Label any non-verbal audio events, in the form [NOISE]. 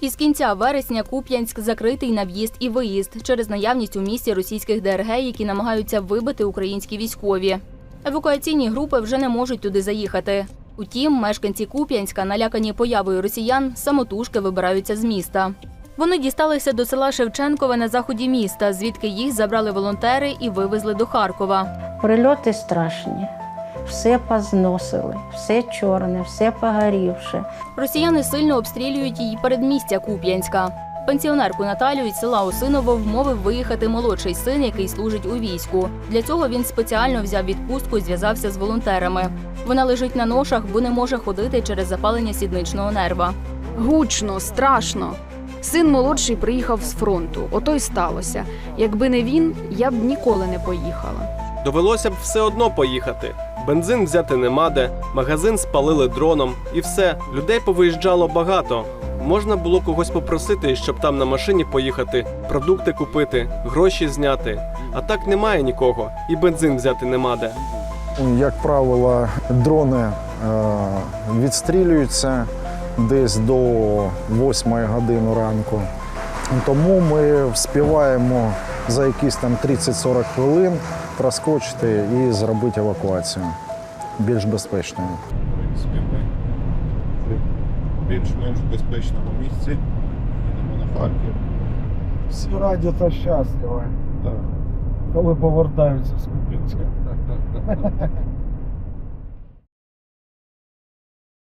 Із кінця вересня Куп'янськ закритий на в'їзд і виїзд через наявність у місті російських ДРГ, які намагаються вибити українські військові. Евакуаційні групи вже не можуть туди заїхати. Утім, мешканці Куп'янська, налякані появою росіян, самотужки вибираються з міста. Вони дісталися до села Шевченкове на заході міста, звідки їх забрали волонтери і вивезли до Харкова. Прильоти страшні. Все позносили, все чорне, все погорівше. Росіяни сильно обстрілюють її передмістя Куп'янська. Пенсіонерку Наталю із села Осиново вмовив виїхати молодший син, який служить у війську. Для цього він спеціально взяв відпустку і зв'язався з волонтерами. Вона лежить на ношах, бо не може ходити через запалення сідничного нерва. Гучно, страшно. Син молодший приїхав з фронту. Ото й сталося. Якби не він, я б ніколи не поїхала. Довелося б все одно поїхати. Бензин взяти нема де, магазин спалили дроном, і все. Людей повиїжджало багато. Можна було когось попросити, щоб там на машині поїхати, продукти купити, гроші зняти. А так немає нікого, і бензин взяти нема де. Як правило, дрони е, відстрілюються десь до 8 години ранку. Тому ми вспіваємо за якісь там 30-40 хвилин проскочити і зробити евакуацію більш безпечною. В принципі, ми в більш-менш безпечному місці. Їдемо на Харків. Всі раді та щасливі, Так. коли повертаються з Купінська. [LAUGHS]